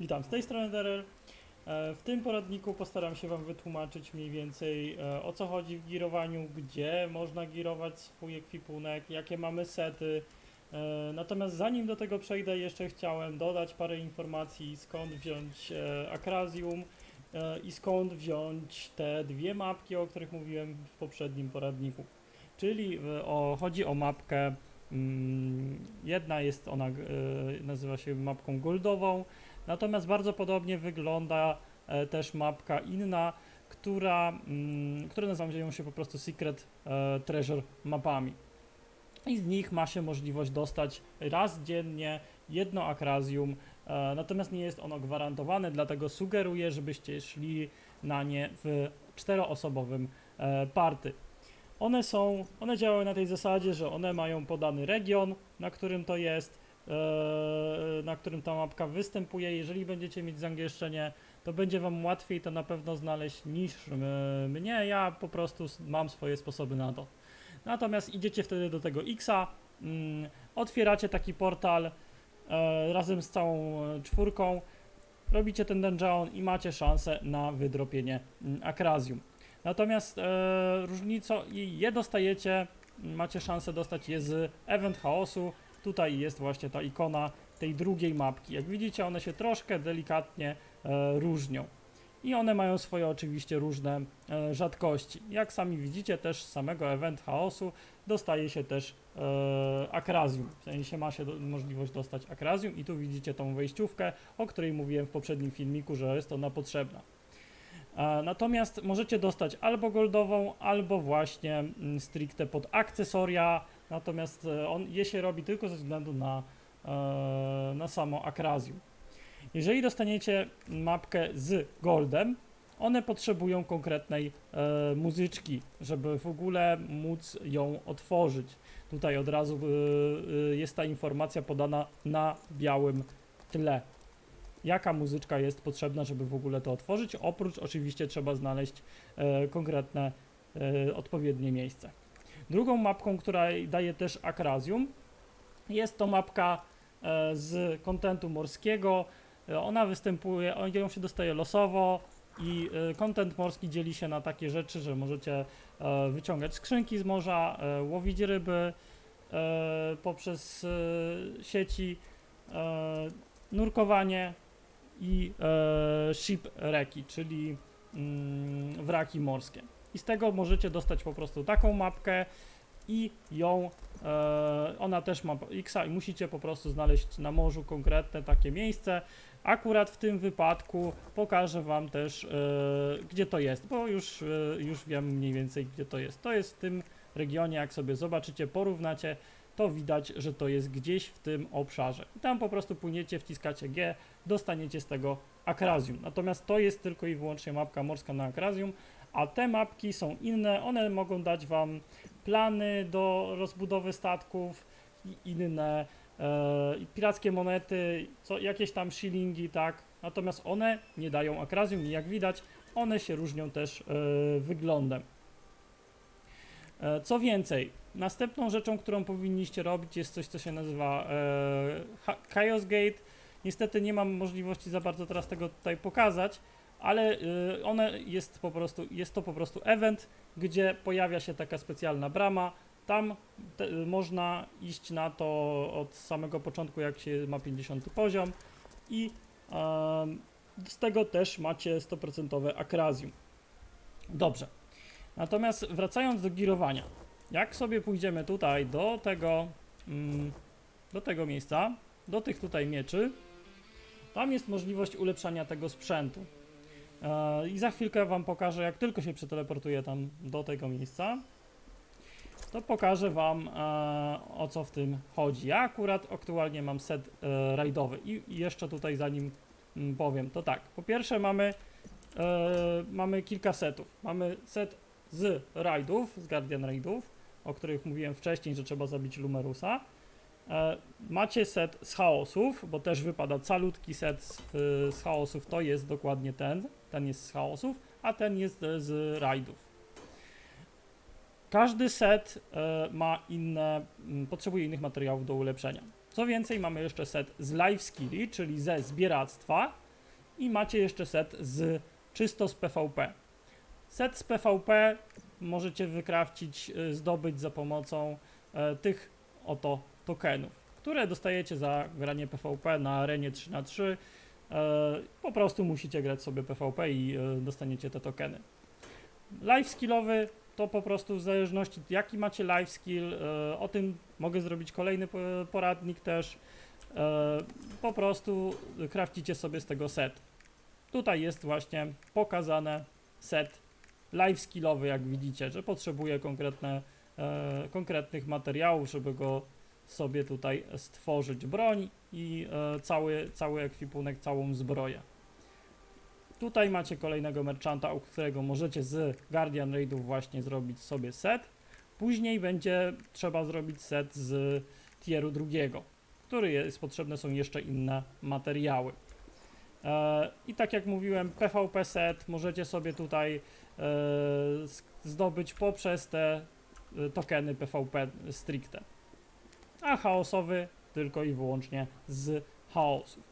Witam, z tej strony Daryl. E, W tym poradniku postaram się Wam wytłumaczyć mniej więcej e, o co chodzi w girowaniu, gdzie można girować swój ekwipunek, jakie mamy sety. E, Natomiast zanim do tego przejdę, jeszcze chciałem dodać parę informacji, skąd wziąć Akrazium i skąd wziąć te dwie mapki, o których mówiłem w poprzednim poradniku. Czyli o, chodzi o mapkę, mm, jedna jest ona, nazywa się mapką goldową, Natomiast bardzo podobnie wygląda e, też mapka inna, która, mm, które nazywają się po prostu Secret e, Treasure mapami. I z nich ma się możliwość dostać raz dziennie jedno akrazium, e, natomiast nie jest ono gwarantowane, dlatego sugeruję, żebyście szli na nie w czteroosobowym party. One są, one działają na tej zasadzie, że one mają podany region, na którym to jest, na którym ta mapka występuje. Jeżeli będziecie mieć zangieszczenie, to będzie Wam łatwiej to na pewno znaleźć niż e, mnie. Ja po prostu mam swoje sposoby na to. Natomiast idziecie wtedy do tego Xa, mm, otwieracie taki portal e, razem z całą e, czwórką, robicie ten dungeon i macie szansę na wydropienie mm, akrazium. Natomiast e, różnicą i je dostajecie, macie szansę dostać je z Event Chaosu. Tutaj jest właśnie ta ikona tej drugiej mapki. Jak widzicie, one się troszkę delikatnie e, różnią. I one mają swoje oczywiście różne e, rzadkości. Jak sami widzicie, też z samego Event Chaosu dostaje się też e, akrazium. W sensie ma się do, możliwość dostać akrazium i tu widzicie tą wejściówkę, o której mówiłem w poprzednim filmiku, że jest ona potrzebna. E, Natomiast możecie dostać albo goldową, albo właśnie mm, stricte pod akcesoria. Natomiast e, on je się robi tylko ze względu na, e, na samo akrazium. Jeżeli dostaniecie mapkę z goldem, one potrzebują konkretnej e, muzyczki, żeby w ogóle móc ją otworzyć. Tutaj od razu jest ta informacja podana na białym tle jaka muzyczka jest potrzebna, żeby w ogóle to otworzyć. Oprócz oczywiście trzeba znaleźć konkretne odpowiednie miejsce. Drugą mapką, która daje też akrazium, jest to mapka e, z kontentu morskiego. E, Ona występuje, ją się dostaje losowo i e, kontent morski dzieli się na takie rzeczy, że możecie wyciągać skrzynki z morza, łowić ryby poprzez sieci, nurkowanie i shipwrecki, czyli mm, wraki morskie. I z tego możecie dostać po prostu taką mapkę i ją, e, ona też ma X i musicie po prostu znaleźć na morzu konkretne takie miejsce. Akurat w tym wypadku pokażę Wam też, e, gdzie to jest, bo już, e, już wiem mniej więcej, gdzie to jest. To jest w tym regionie, jak sobie zobaczycie, porównacie, to widać, że to jest gdzieś w tym obszarze. I tam po prostu płyniecie, wciskacie G, dostaniecie z tego akrazium. Natomiast to jest tylko i wyłącznie mapka morska na akrazium, a te mapki są inne, one mogą dać Wam plany do rozbudowy statków i inne e, pirackie monety, co, jakieś tam shillingi, tak. Natomiast one nie dają akrazium i jak widać, one się różnią też e, wyglądem. E, Co więcej, następną rzeczą, którą powinniście robić jest coś, co się nazywa e, Ha- Chaos Gate. Niestety nie mam możliwości za bardzo teraz tego tutaj pokazać, ale y, one jest po prostu, jest to po prostu event, gdzie pojawia się taka specjalna brama. Tam te, y, można iść na to od samego początku, jak się ma 50 poziom i em, z tego też macie 100% akrazium. Dobrze. Natomiast wracając do girowania. Jak sobie pójdziemy tutaj do tego, mm, do tego miejsca, do tych tutaj mieczy, tam jest możliwość ulepszania tego sprzętu. E, I za chwilkę Wam pokażę, jak tylko się przeteleportuję tam do tego miejsca, to pokażę Wam e, o co w tym chodzi. Ja akurat aktualnie mam set e, rajdowy i jeszcze tutaj zanim mm, powiem, to tak. Po pierwsze mamy, mamy kilka setów. Mamy set z rajdów, z Guardian raidów, o których mówiłem wcześniej, że trzeba zabić Lumerusa. E, macie set z chaosów, bo też wypada calutki set z, y, z chaosów, to jest dokładnie ten, ten jest z chaosów, a ten jest e, z rajdów. Każdy set e, ma inne, potrzebuje innych materiałów do ulepszenia. Co więcej, mamy jeszcze set z life skilli, czyli ze zbieractwa, i macie jeszcze set z czysto z PvP. Set z PvP możecie wykrafcić, zdobyć za pomocą e, tych oto tokenów, które dostajecie za granie PvP na arenie 3 na 3 E, Po prostu musicie grać sobie PvP i e, dostaniecie te tokeny. Life skillowy to po prostu w zależności jaki macie life skill, e, o tym mogę zrobić kolejny po- poradnik też. Po prostu krafcicie sobie z tego set. Tutaj jest właśnie pokazane set life skillowy, jak widzicie, że potrzebuje konkretne, konkretnych materiałów, żeby go sobie tutaj stworzyć broń i e, cały, cały ekwipunek, całą zbroję. Tutaj macie kolejnego merchanta, u którego możecie z Guardian Raidów właśnie zrobić sobie set. Później będzie trzeba zrobić set z tieru drugiego, który jest potrzebne są jeszcze inne materiały. E, I tak jak mówiłem, PvP set możecie sobie tutaj e, zdobyć poprzez te tokeny PvP stricte. A chaosowy tylko i wyłącznie z chaosów.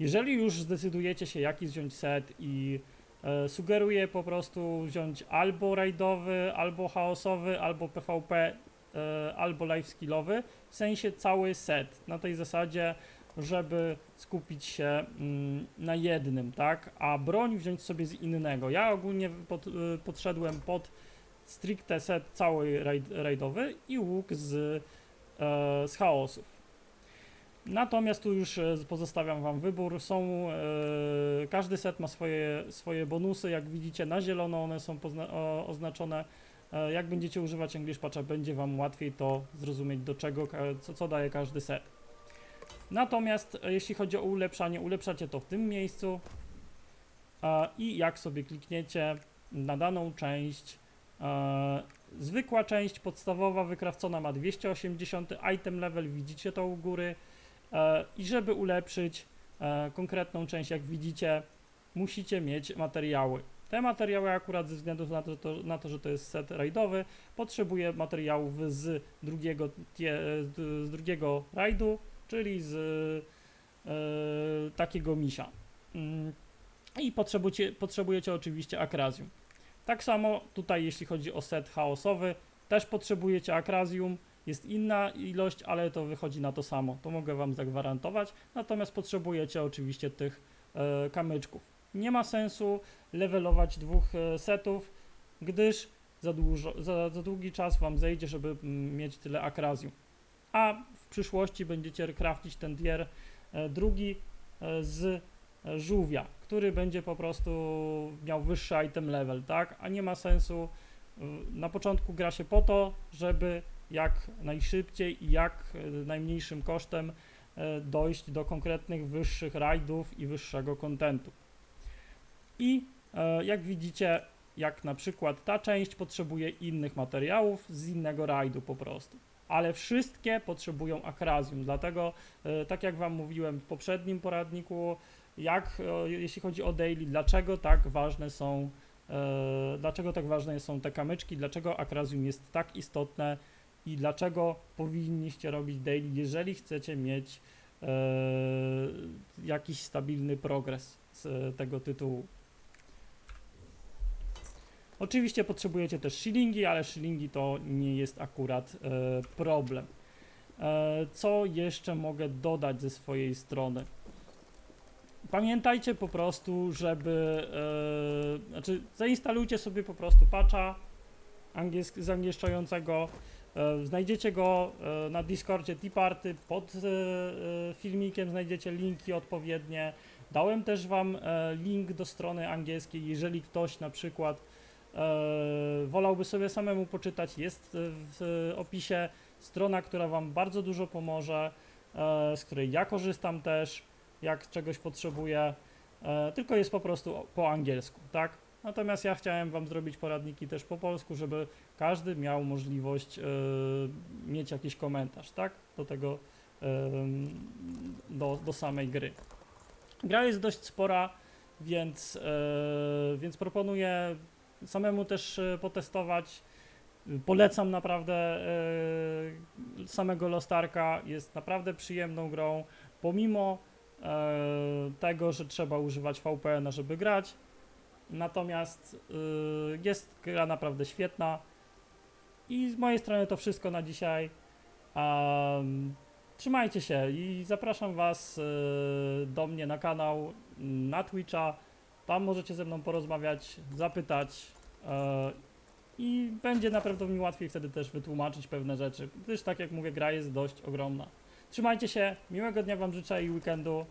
Jeżeli już zdecydujecie się jaki wziąć set i e, sugeruję po prostu wziąć albo rajdowy, albo chaosowy, albo PvP, e, albo life skillowy, w sensie cały set, na tej zasadzie, żeby skupić się mm, na jednym, tak, a broń wziąć sobie z innego. Ja ogólnie pod, y, podszedłem pod stricte set cały rajd, rajdowy i łuk z, e, z chaosów. Natomiast tu już e, pozostawiam Wam wybór. Są, e, każdy set ma swoje, swoje bonusy. Jak widzicie na zielono one są oznaczone. E, jak będziecie używać English Patcha, będzie Wam łatwiej to zrozumieć, do czego, co, co daje każdy set. Natomiast e, jeśli chodzi o ulepszanie, ulepszacie to w tym miejscu e, i jak sobie klikniecie na daną część, e, zwykła część podstawowa wykrawcona ma 280 item level, widzicie to u góry e, i żeby ulepszyć e, konkretną część, jak widzicie, musicie mieć materiały. Te materiały akurat ze względu na to, to, na to że to jest set rajdowy, potrzebuję materiałów z drugiego, z drugiego rajdu, czyli z e, takiego misia. Mm, I potrzebujecie, potrzebujecie oczywiście akrazjum. Tak samo tutaj, jeśli chodzi o set chaosowy, też potrzebujecie akrazjum. Jest inna ilość, ale to wychodzi na to samo. To mogę Wam zagwarantować. Natomiast potrzebujecie oczywiście tych e, kamyczków. Nie ma sensu levelować dwóch e, setów, gdyż za, dużo, za, za długi czas Wam zejdzie, żeby mm, mieć tyle akrazjum. A w przyszłości będziecie craftić ten tier e, drugi e, z żółwia, który będzie po prostu miał wyższy item level, tak? A nie ma sensu. Na początku gra się po to, żeby jak najszybciej i jak e, najmniejszym kosztem e, dojść do konkretnych wyższych rajdów i wyższego kontentu. I e, jak widzicie, jak na przykład ta część potrzebuje innych materiałów z innego rajdu po prostu. Ale wszystkie potrzebują akrazjum, dlatego tak jak Wam mówiłem w poprzednim poradniku, jak e, jeśli chodzi o daily, dlaczego tak ważne są e, dlaczego tak ważne są te kamyczki, dlaczego akrazjum jest tak istotne i dlaczego powinniście robić daily, jeżeli chcecie mieć e, jakiś stabilny progres z tego tytułu. Oczywiście potrzebujecie też shillingi, ale shillingi to nie jest akurat problem. Co jeszcze mogę dodać ze swojej strony? Pamiętajcie po prostu, żeby. E, znaczy, zainstalujcie sobie po prostu patcha angielsk- zangieszczającego. E, znajdziecie go e, na Discordzie Tea Party. Pod e, filmikiem znajdziecie linki odpowiednie. Dałem też Wam e, link do strony angielskiej, jeżeli ktoś na przykład wolałby sobie samemu poczytać. Jest w opisie strona, która Wam bardzo dużo pomoże, z której ja korzystam też jak czegoś potrzebuję, e, tylko jest po prostu po angielsku, tak? Natomiast ja chciałem Wam zrobić poradniki też po polsku, żeby każdy miał możliwość e, mieć jakiś komentarz, tak? Do tego, do, do samej gry. Gra jest dość spora, więc, e, więc proponuję samemu też e, potestować. Polecam naprawdę samego Lost Arka, jest naprawdę przyjemną grą, pomimo tego, że trzeba używać VPN-a, żeby grać. Natomiast y, jest gra naprawdę świetna. I z mojej strony to wszystko na dzisiaj. Trzymajcie się i zapraszam Was y, do mnie na kanał, na Twitcha. Tam możecie ze mną porozmawiać, zapytać. e, I będzie na pewno mi łatwiej wtedy też wytłumaczyć pewne rzeczy, gdyż tak jak mówię, gra jest dość ogromna. Trzymajcie się, miłego dnia Wam życzę i weekendu.